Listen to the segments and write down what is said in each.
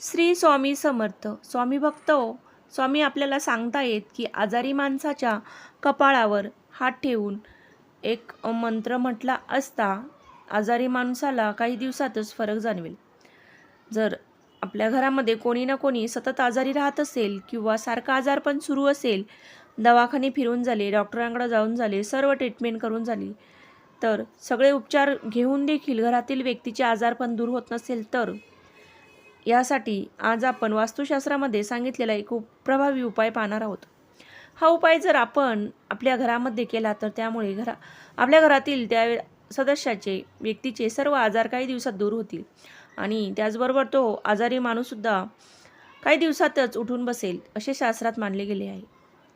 श्री स्वामी समर्थ स्वामी भक्त हो. स्वामी आपल्याला सांगतायत की आजारी माणसाच्या कपाळावर हात ठेवून एक मंत्र म्हटला असता आजारी माणसाला काही दिवसातच फरक जाणवेल. जर आपल्या घरामध्ये कोणी ना कोणी सतत आजारी राहत असेल किंवा सारखा आजारपण सुरू असेल दवाखाने फिरून झाले डॉक्टरांकडे जाऊन झाले सर्व ट्रीटमेंट करून झाली तर सगळे उपचार घेऊन देखील घरातील व्यक्तीचे आजारपण दूर होत नसेल तर यासाठी आज आपण वास्तुशास्त्रामध्ये सांगितलेला एक प्रभावी उपाय पाहणार आहोत. हा उपाय जर आपण आपल्या घरामध्ये केला तर त्यामुळे घरा आपल्या घरातील त्या सदस्याचे व्यक्तीचे सर्व आजार काही दिवसात दूर होतील. आणि त्याचबरोबर तो आजारी माणूससुद्धा काही दिवसातच उठून बसेल असे शास्त्रात मानले गेले आहे.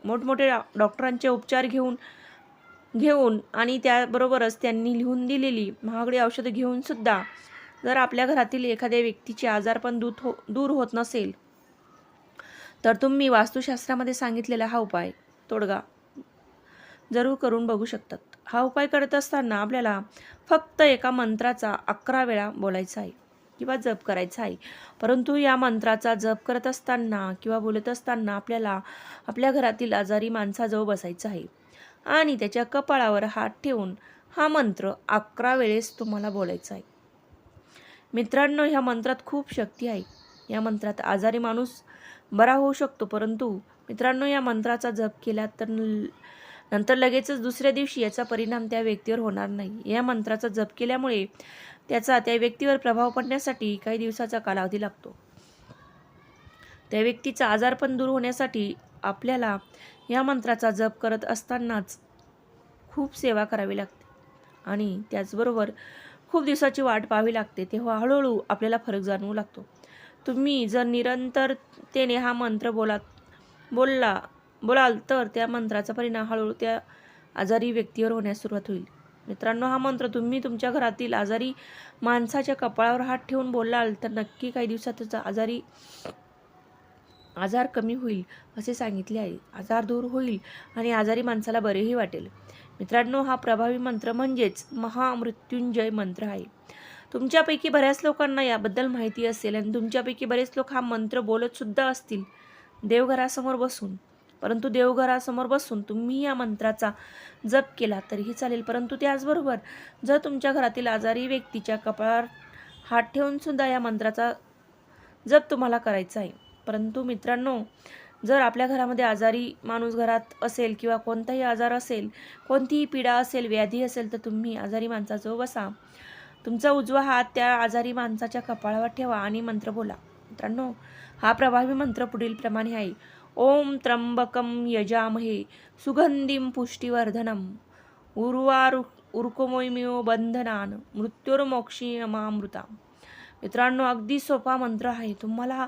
मोठमोठे डॉ डॉक्टरांचे उपचार घेऊन घेऊन आणि त्याबरोबरच त्यांनी लिहून दिलेली महागडी औषधं घेऊनसुद्धा जर आपल्या घरातील एखाद्या व्यक्तीचे आजारपण दूर हो दूर होत नसेल तर तुम्ही वास्तुशास्त्रामध्ये सांगितलेला हा उपाय तोडगा जरूर करून बघू शकतात. हा उपाय करत असताना आपल्याला फक्त एका मंत्राचा अकरा वेळा बोलायचा आहे किंवा जप करायचा आहे. परंतु या मंत्राचा जप करत असताना किंवा बोलत असताना आपल्याला आपल्या घरातील आजारी माणसाजवळ बसायचं आहे. आणि त्याच्या कपाळावर हात ठेवून हा मंत्र अकरा वेळेस तुम्हाला बोलायचा आहे. मित्रांनो ह्या मंत्रात खूप शक्ती आहे. या मंत्रात आजारी माणूस बरा होऊ शकतो परंतु मित्रांनो या मंत्राचा जप केला तर न- नंतर लगेचच दुसऱ्या दिवशी याचा परिणाम त्या व्यक्तीवर होणार नाही. या मंत्राचा जप केल्यामुळे त्याचा त्या व्यक्तीवर प्रभाव पडण्यासाठी काही दिवसाचा कालावधी लागतो. त्या व्यक्तीचा आजारपण दूर होण्यासाठी आपल्याला या मंत्राचा जप करत असतानाच खूप सेवा करावी लागते. आणि त्याचबरोबर खूप दिवसाची वाट पाहावी लागते तेव्हा हळूहळू आपल्याला फरक जाणवू लागतो. तुम्ही जर निरंतरतेने हा मंत्र बोलात बोलला बोलाल तर त्या मंत्राचा परिणाम हळूहळू त्या आजारी व्यक्तीवर होण्यास सुरुवात होईल. मित्रांनो हा मंत्र तुम्ही तुमच्या घरातील आजारी माणसाच्या कपाळावर हात ठेवून बोलाल तर नक्की काही दिवसातच आजारी आजार कमी होईल असे सांगितले आहे. आजार दूर होईल आणि आजारी माणसाला बरेही वाटेल. मित्रांनो हा प्रभावी मंत्र म्हणजेच महामृत्युंजय मंत्र आहे. तुमच्यापैकी बऱ्याच लोकांना याबद्दल माहिती असेल आणि तुमच्यापैकी बरेच लोक हा मंत्र बोलतसुद्धा असतील. देवघरासमोर बसून. परंतु देवघरासमोर बसून तुम्ही या मंत्राचा जप केला तरीही चालेल. परंतु त्याचबरोबर जर तुमच्या घरातील आजारी व्यक्तीच्या कपाळावर हात ठेवूनसुद्धा या मंत्राचा जप तुम्हाला करायचा आहे. परंतु मित्रांनो जर आपल्या घरामध्ये आजारी माणूस घरात असेल किंवा कोणताही आजार असेल कोणतीही पीडा असेल व्याधी असेल तर तुम्ही आजारी माणसाजवळ बसा. तुमचा उजवा हात त्या आजारी माणसाच्या कपाळावर ठेवा आणि मंत्र बोला. मित्रांनो हा प्रभावी मंत्र पुढील प्रमाणे आहे. ओम त्र्यंबकम यजामहे सुगंधीम पुष्टिवर्धनम। उर्वारु उर्कुमोमियो बंधनान मृत्युर्मोक्षीयमामृता मित्रांनो अगदी सोपा मंत्र आहे. तुम्हाला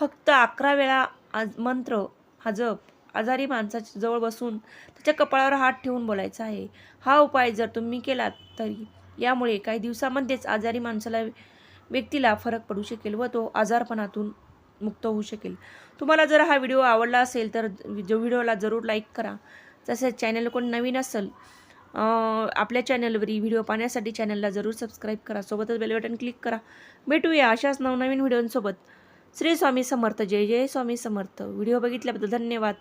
फक्त अकरा वेळा आज मंत्र हा जप आजारी माणसाच्या जवळ बसून त्याच्या कपाळावर हात ठेवून बोलायचा आहे. हा उपाय जर तुम्ही केलात तरी यामुळे काही दिवसामध्येच आजारी माणसाला व्यक्तीला फरक पडू शकेल व तो आजारपणातून मुक्त होऊ शकेल. तुम्हाला जर हा व्हिडिओ आवडला असेल तर जो व्हिडिओला जरूर लाईक करा. तसेच चॅनल कोण नवीन असेल आपल्या चॅनलवरील व्हिडिओ पाहण्यासाठी चॅनलला जरूर सबस्क्राईब करा. सोबतच बेलबटन क्लिक करा. भेटूया अशाच नवनवीन व्हिडिओंसोबत. श्री स्वामी समर्थ. जय जय स्वामी समर्थ. व्हिडिओ बघितल्याबद्दल धन्यवाद.